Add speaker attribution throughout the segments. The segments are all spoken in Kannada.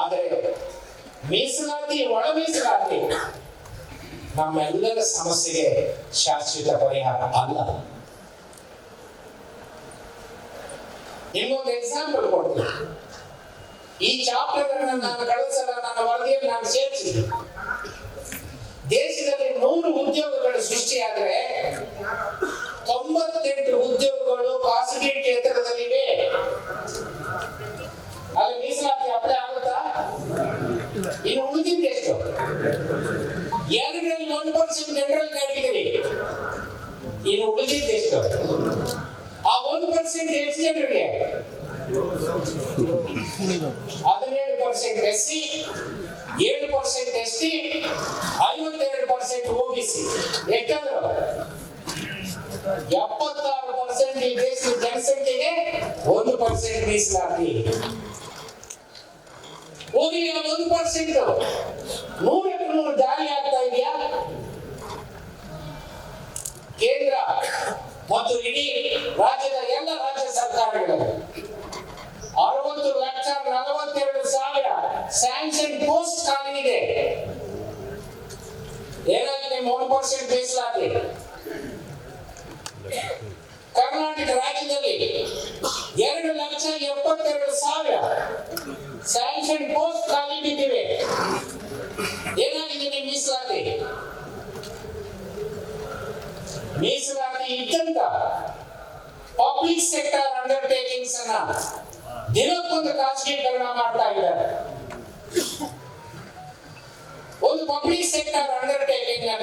Speaker 1: ಆದರೆ ಮೀಸಲಾತಿ, ಒಳ ಮೀಸಲಾತಿ ನಮ್ಮೆಲ್ಲರ ಸಮಸ್ಯೆಗೆ ಶಾಶ್ವತ ಪರಿಹಾರ ಅಲ್ಲ. ಇನ್ನೊಂದು ಎಕ್ಸಾಂಪಲ್ ಕೊಡ್ತೀನಿ. ಈ ಚಾಪ್ಟರ್ ಅನ್ನು ನಾನು ಕಳೆದ ಸಲ ನನ್ನ ವರದಿಯಲ್ಲಿ ನಾನು ಸೇರಿಸಿದ್ದೆ ದೇಶದಲ್ಲಿ ನೂರು ಉದ್ಯೋಗಗಳು ಸೃಷ್ಟಿಯಾದರೆ ತೊಂಬತ್ತೆಂಟು ಉದ್ಯೋಗಗಳು ಖಾಸಗಿ ಕ್ಷೇತ್ರದಲ್ಲಿವೆ. ಎರಡರಲ್ಲಿ ಒನ್ ಪರ್ಸೆಂಟ್ ಜನರಲ್ ಕ್ಯಾಟಗರಿ ಇನ್ನು ಉಳಿದಿದ್ದು ಎಷ್ಟು ಆ ಒಂದು ಪರ್ಸೆಂಟ್ ಎಷ್ಟು ಜನರಿಗೆ ಹದಿನೇಳು ಪರ್ಸೆಂಟ್ ಎಸ್ ಸಿ, ಏಳು ಪರ್ಸೆಂಟ್ ಎಸ್ ಟಿ, ಐವತ್ತೆರಡು ಪರ್ಸೆಂಟ್ ಓಬಿಸಿ ಎಷ್ಟಾದ್ರು? ಎಪ್ಪತ್ತಾರು ಪರ್ಸೆಂಟ್ ಈ ದೇಶದ ಜನಸಂಖ್ಯೆಗೆ ಒಂದು ಪರ್ಸೆಂಟ್ ಮೀಸಲಾತಿ. ಆ ಒಂದು ಪರ್ಸೆಂಟ್ ನೂರಕ್ಕೆ ನೂರು ಜಾರಿ ಆಗ್ತಾ ಇದೆಯಾ ಕೇಂದ್ರ ಮತ್ತು ಇಡೀ ರಾಜ್ಯದ ಎಲ್ಲ ರಾಜ್ಯ ಸರ್ಕಾರಗಳು ಅರವತ್ತು ಲಕ್ಷ ನಲವತ್ತೆರಡು ಸಾವಿರ ಸ್ಯಾಂಕ್ಷನ್ ಪೋಸ್ಟ್ ಖಾಲಿ ಇದೆ ಒನ್ ಪರ್ಸೆಂಟ್ ಮೀಸಲಾತಿ ಕರ್ನಾಟಕ ರಾಜ್ಯದಲ್ಲಿ ಎರಡು ಲಕ್ಷ ಎಪ್ಪತ್ತೆರಡು ಸಾವಿರ ಸ್ಯಾಂಕ್ಷನ್ ಪೋಸ್ಟ್ ಖಾಲಿ ಬಿದ್ದಿವೆ. ಏನಾಗಿದೆ ಮೀಸಲಾತಿ? ಮೀಸಲಾತಿ ಇದ್ದಂತ ಪಬ್ಲಿಕ್ ಸೆಕ್ಟರ್ ಅಂಡರ್ಟೇಕಿಂಗ್ಸ್ ಅನ್ನ ದಿನಕ್ಕೊಂದು ಖಾಸಗೀಕರಣ ಮಾಡ್ತಾ ಇದ್ದಾರೆ. ಪಬ್ಲಿಕ್ ಸೆಕ್ಟರ್ ಅಂಡರ್ಟೇಕಿಂಗ್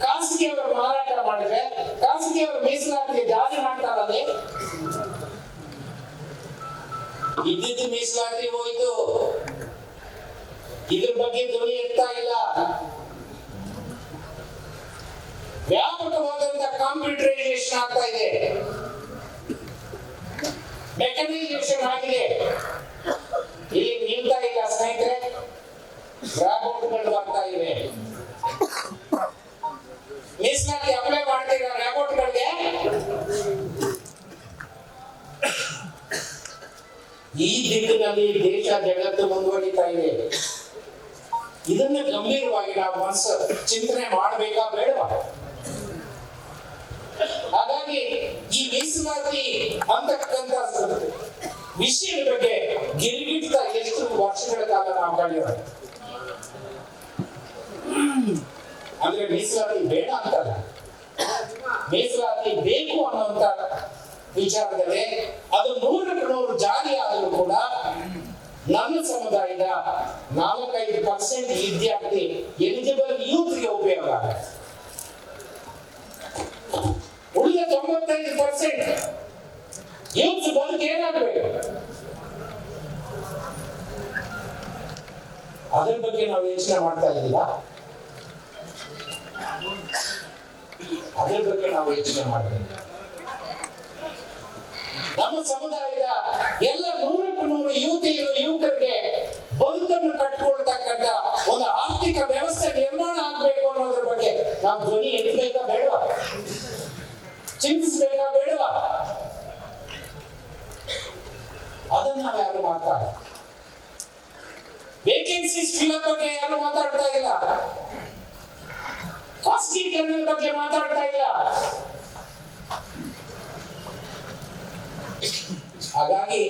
Speaker 1: ಖಾಸಗಿಯವರು ಮಾರಾಟ ಮಾಡಿದ್ರೆ ಖಾಸಗಿಯವರು ಮೀಸಲಾತಿ ಜಾರಿ ಮಾಡ್ತಾರೆ ಇದ್ದಿದ್ದು ಮೀಸಲಾತಿ ಹೋಯ್ತು. ಇದ್ರ ಬಗ್ಗೆ ಧ್ವನಿ ಎತ್ತಾ ಇಲ್ಲ. ವ್ಯಾಪಕವಾದಂತ ಕಾಂಪ್ಯೂಟರೈಸೇಷನ್ ಆಗ್ತಾ ಇದೆ. ಈ ದಿಕ್ಕಿನಲ್ಲಿ ದೇಶ ಜಗತ್ತು ಮುಂದುವರಿತಾ ಇದೆ. ಇದನ್ನು ಗಂಭೀರವಾಗಿ ನಾವು ಮನಸ್ಸು ಚಿಂತನೆ ಮಾಡಬೇಕಾ ಬೇಡವಾ ಹಾಗಾಗಿ ಈ ಮೀಸಲಾತಿ ಅಂತಕ್ಕಂಥ ವಿಷಯದ ಬಗ್ಗೆ ಗಿರಿಗಿಡ್ತಾ ಎಷ್ಟು ವರ್ಷಗಳ ಕಾಲ ನಾವು ಕಳೆಯೋಣ ಅಂದ್ರೆ ಮೀಸಲಾತಿ ಬೇಡ ಅಂತಲ್ಲ. ಮೀಸಲಾತಿ ಬೇಕು ಅನ್ನುವಂತ ವಿಚಾರದಲ್ಲಿ ಅದು ನೂರಕ್ಕೆ ನೂರು ಜಾರಿ ಆದರೂ ಕೂಡ ನನ್ನ ಸಮುದಾಯದ ನಾಲ್ಕೈದು ಪರ್ಸೆಂಟ್ ವಿದ್ಯಾರ್ಥಿ ಎಲಿಜಿಬಲ್ ಯೂತ್ಗೆ ಉಪಯೋಗ ಆಗುತ್ತೆ. ಉಳಿದ ತೊಂಬತ್ತೈದು ಪರ್ಸೆಂಟ್ ಯೂತ್ ಬದುಕು ಏನಾಗಬೇಕು? ಅದ್ರ ಬಗ್ಗೆ ನಾವು ಯೋಚನೆ ಮಾಡ್ತಾ ಇದ್ದೀವ ಅದ್ರ ಬಗ್ಗೆ ನಾವು ಯೋಚನೆ ಮಾಡ್ತೀವಿ ನಮ್ಮ ಸಮುದಾಯದ ಎಲ್ಲ ನೂರಕ್ಕೂ ನೂರು ಯುವತಿಯರು, ಯುವಕರಿಗೆ ಬದುಕನ್ನು ಕಟ್ಟಿಕೊಳ್ತಕ್ಕಂಥ ಒಂದು ಆರ್ಥಿಕ ವ್ಯವಸ್ಥೆ ನಿರ್ಮಾಣ ಆಗ್ಬೇಕು ಅನ್ನೋದ್ರ ಬಗ್ಗೆ ನಾವು ಧ್ವನಿ ಎತ್ತಬೇಕಾ ಬೇಡವಾ? ಚಿಂತಿಸಬೇಕಾ ಬೇಡವಾ? ಅದನ್ನ ನಾವು ಯಾರು ಮಾತಾಡ ವೇಕೆನ್ಸೀಸ್ ಫಿಲಪ್ ಬಗ್ಗೆ ಯಾರು ಮಾತಾಡ್ತಾ ಇಲ್ಲ? ಬಗ್ಗೆ ಮಾತಾಡ್ತಾ ಇಲ್ಲ. ಹಾಗಾಗಿ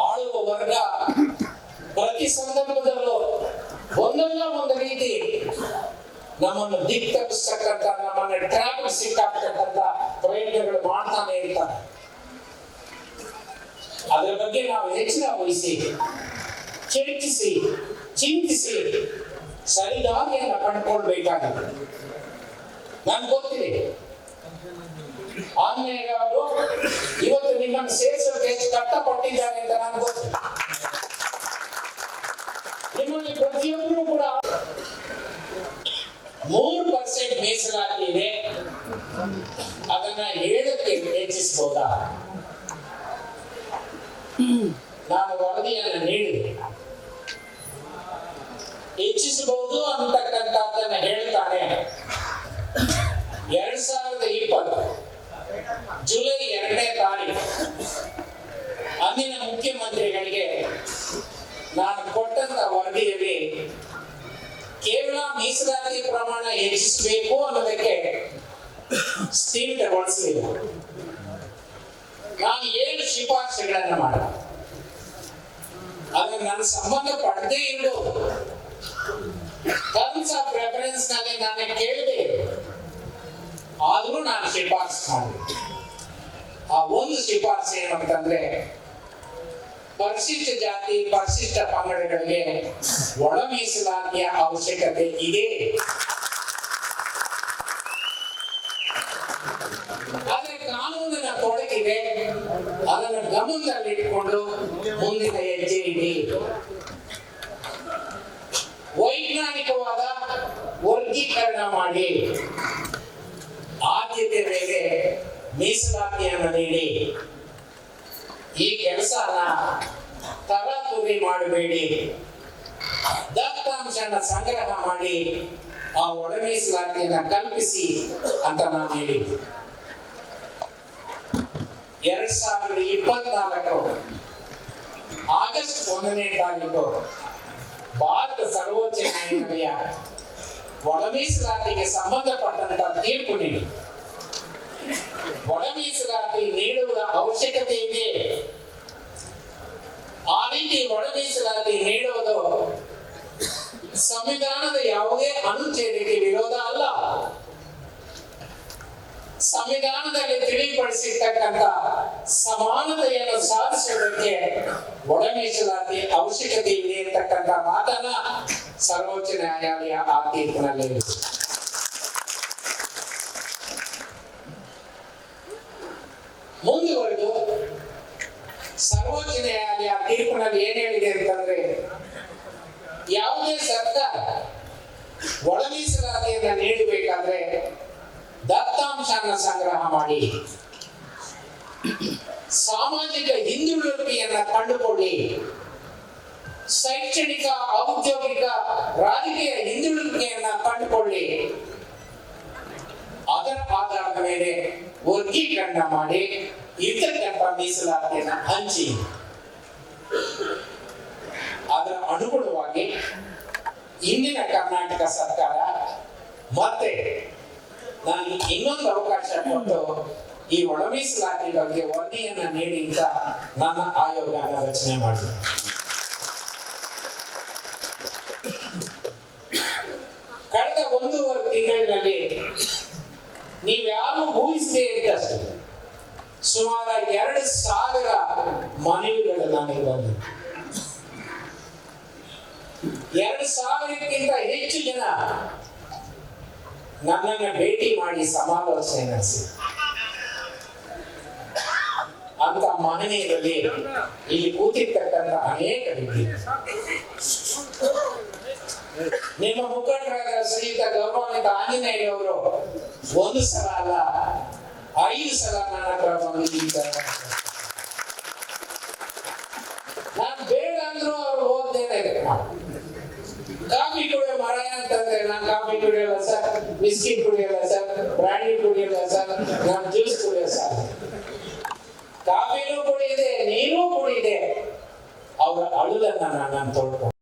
Speaker 1: ಆಳುವ ವರ್ಗ ಪ್ರತಿ ಸಂದರ್ಭದಲ್ಲೂ ಒಂದಲ್ಲ ಒಂದು ರೀತಿ ನಮ್ಮನ್ನು ದಿಕ್ ತಪ್ಪಿಸ್ತಕ್ಕಂಥ ನಮ್ಮನ್ನ ಟ್ರ್ಯಾಪ್ ಸಿಕ್ಕಾಕ್ತಕ್ಕಂಥ ಪ್ರಯತ್ನಗಳು ಮಾಡ್ತಾನೆ ಇರ್ತಾರೆ. ಅದರ ಬಗ್ಗೆ ನಾವು ಹೆಚ್ಚಿನ ವಹಿಸಿ ಚರ್ಚಿಸಿ ಚಿಂತಿಸಿ ಸರಿದಾರಿಯನ್ನ ಕಂಡುಕೊಳ್ಬೇಕಾಗಿದೆ. ನನ್ಗೆ ಗೊತ್ತಿದೆ. ಇವತ್ತು ನಿಮ್ಮನ್ನು ಸೇರಿಸೋಕೆ ಹೆಚ್ಚು ಕಷ್ಟಪಟ್ಟಿದ್ದಾರೆ ಅಂತ ನಾನು ನಿಮ್ಮಲ್ಲಿ ಪ್ರತಿಯೊಬ್ಬರು ಕೂಡ ಮೂರು ಪರ್ಸೆಂಟ್ ಮೀಸಲಾತಿ ಇದೆ ಅದನ್ನ ಏಳಕ್ಕೆ ಹೆಚ್ಚಿಸಬಹುದಾ ನಾನು ವರದಿಯನ್ನು ನೀಡಿದೆ. ಹೆಚ್ಚಿಸಬಹುದು ಅಂತಕ್ಕಂಥದ್ದನ್ನ ಹೇಳ್ತಾನೆ. ಎರಡ್ ಸಾವಿರದ ಇಪ್ಪತ್ತು ಜುಲೈ ಎರಡನೇ ಅಂದಿನ ಮುಖ್ಯಮಂತ್ರಿಗಳಿಗೆ ನಾನು ಕೊಟ್ಟಂತ ವರದಿಯಲ್ಲಿ ಕೇವಲ ಮೀಸಲಾತಿ ಪ್ರಮಾಣ ಹೆಚ್ಚಿಸಬೇಕು ಅನ್ನೋದಕ್ಕೆ ಸ್ಥಿಮಿತಗೊಳಿಸಲಿಲ್ಲ ನಾನು ಏಳು ಶಿಫಾರಸುಗಳನ್ನ ಮಾಡಿದೆ. ಅದು ನನ್ನ ಸಂಬಂಧ ಪಡೆದೇ ಇರೋದು ಟರ್ಮ್ಸ್ ಆಫ್ ರೆಫರೆನ್ಸ್ನಲ್ಲಿ ನಾನು ಕೇಳಿದೆ. ಆದ್ರೂ ನಾನು ಶಿಫಾರಸು ಮಾಡಿದೆ. ಆ ಒಂದು ಶಿಫಾರಸು ಏನು ಅಂತಂದ್ರೆ ಪರಿಶಿಷ್ಟ ಜಾತಿ, ಪರಿಶಿಷ್ಟ ಪಂಗಡಗಳಿಗೆ ಒಳ ಮೀಸಲಾತಿಯ ಅವಶ್ಯಕತೆ ಇದೆ. ಆದ್ರೆ ಕಾನೂನಿನ ತೊಡಕಿದೆ ಅದನ್ನು ಗಮನದಲ್ಲಿಟ್ಟುಕೊಂಡು ಮುಂದಿನ ಹೆಜ್ಜೆ ಇಡಿ ವೈಜ್ಞಾನಿಕವಾದ ವರ್ಗೀಕರಣ ಮಾಡಿ ಆದ್ಯತೆ ಮೇಲೆ ಮೀಸಲಾತಿಯನ್ನು ನೀಡಿ. ಈ ಕೆಲಸನ ತರಾತುರಿ ಮಾಡಬೇಡಿ. ದತ್ತಾಂಶನ ಸಂಗ್ರಹ ಮಾಡಿ ಆ ಒಳ ಮೀಸಲಾತಿಯನ್ನ ಕಲ್ಪಿಸಿ ಅಂತ ನಾನು ಹೇಳಿದ್ದೆ. ಎರಡ್ ಸಾವಿರದ ಇಪ್ಪತ್ನಾಲ್ಕು ಆಗಸ್ಟ್ ಒಂದನೇ ತಾರೀಕು ಭಾರತ ಸರ್ವೋಚ್ಚ ನ್ಯಾಯಾಲಯ ಒಳ ಸಂಬಂಧಪಟ್ಟಂತ ತೀರ್ಪು ನೀಡಿ ಒಳ ನೀಡುವ ಅವಶ್ಯಕತೆ ಇದೆ. ಆ ರೀತಿ ಒಳ ನೀಡೋದು ನೀಡುವುದು ಸಂವಿಧಾನದ ಯಾವುದೇ ಅನುಚ್ಛೇದಕ್ಕೆ ವಿರೋಧ ಅಲ್ಲ. ಸಂವಿಧಾನದಲ್ಲಿ ತಿಳಿಪಡಿಸಿರ್ತಕ್ಕಂಥ ಸಮಾನತೆಯನ್ನು ಸಾಧಿಸುವುದಕ್ಕೆ ಒಳಮೀಸಲಾತಿ ಅವಶ್ಯಕತೆ ಇದೆ ಅಂತಕ್ಕಂಥ ಮಾತನ್ನ ಸರ್ವೋಚ್ಚ ನ್ಯಾಯಾಲಯ ಆ ತೀರ್ಪಿನಲ್ಲಿ ಮುಂದುವರೆದು ಸರ್ವೋಚ್ಚ ನ್ಯಾಯಾಲಯ ತೀರ್ಪಿನಲ್ಲಿ ಏನ್ ಹೇಳಿದೆ ಅಂತಂದ್ರೆ, ಯಾವುದೇ ಸರ್ಕಾರ ಒಳ ಮೀಸಲಾತಿಯನ್ನ ನೀಡಬೇಕಾದ್ರೆ ದತ್ತಾಂಶನ ಸಂಗ್ರಹ ಮಾಡಿ, ಸಾಮಾಜಿಕ ಹಿಂದುಳುವಿಕೆಯನ್ನ ಕಂಡುಕೊಳ್ಳಿ, ಶೈಕ್ಷಣಿಕ, ಔದ್ಯೋಗಿಕ, ರಾಜಕೀಯ ಹಿಂದುಳುವಿಕೆಯನ್ನ ಕಂಡುಕೊಳ್ಳಿ. ಅದರ ಆಧಾರದ ಮೇಲೆ ವರ್ಗೀಕರಣ ಮಾಡಿ ಇರ್ತಕ್ಕಂಥ ಮೀಸಲಾತಿಯನ್ನ ಹಂಚಿ. ಅದರ ಅನುಗುಣವಾಗಿ ಇಂದಿನ ಕರ್ನಾಟಕ ಸರ್ಕಾರ ಮತ್ತೆ ನಾನು ಇನ್ನೊಂದು ಅವಕಾಶ ಕೊಟ್ಟು ಈ ಒಳ ಮೀಸಲಾತಿ ಬಗ್ಗೆ ವರದಿಯನ್ನ ನೀಡಿ ಅಂತ ನನ್ನ ಆಯೋಗ ರಚನೆ ಮಾಡಿದೆ. ಕಳೆದ ಒಂದೂವರೆ ತಿಂಗಳಿನಲ್ಲಿ ನೀವ್ಯಾರು ಊಹಿಸದೇ ಇದ್ದಷ್ಟು ಸುಮಾರು ಎರಡು ಸಾವಿರ ಮನವಿಗಳು ನನಗೆ ಎರಡು ಸಾವಿರಕ್ಕಿಂತ ಹೆಚ್ಚು ಜನ ನನ್ನನ್ನ ಭೇಟಿ ಮಾಡಿ ಸಮಾಲೋಚನೆ ನಡೆಸಿ ಅಂತ ಮಹನೀಯರಲ್ಲಿ ಇಲ್ಲಿ ಕೂತಿರ್ತಕ್ಕಂಥ ಅನೇಕ ವ್ಯಕ್ತಿ ನಿಮ್ಮ ಮುಖಂಡರಾದ ಶ್ರೀಯುತ ಗೌರವಾನ್ವಿತ ಆಂಜನೇಯವರು ಒಂದು ಸಲ ಅಲ್ಲ, ಐದು ಸಲ ನನ್ನ ಹತ್ರ. ನಾನು ಬೇಡ ಅಂದ್ರೂ ಅವ್ರು ಹೋಗ್ದೇನೆ ಕಾಫಿ ಕುಡಿಯೋ ಮರ ಅಂತಂದ್ರೆ ನಾನು ಕಾಫಿ ಕುಡಿಯಲ್ಲ ಸರ್ ಬಿಸ್ಕಿಟ್ ಕುಡಿಯಲ್ಲ ಸರ್ ಬ್ರಾಂಡಿ ಕುಡಿಯಲ್ಲ ಸರ್, ನಾನು ಜ್ಯೂಸ್ ಕುಡಿಯಲ್ಲ ಸರ್. ಕಾಫಿನೂ ಕುಡಿದೆ ನೀರು ಕುಡಿದೆ. ಅವರ ಅಳುದನ್ನ ನಾನು ತೊಳ್ಕೊಂಡು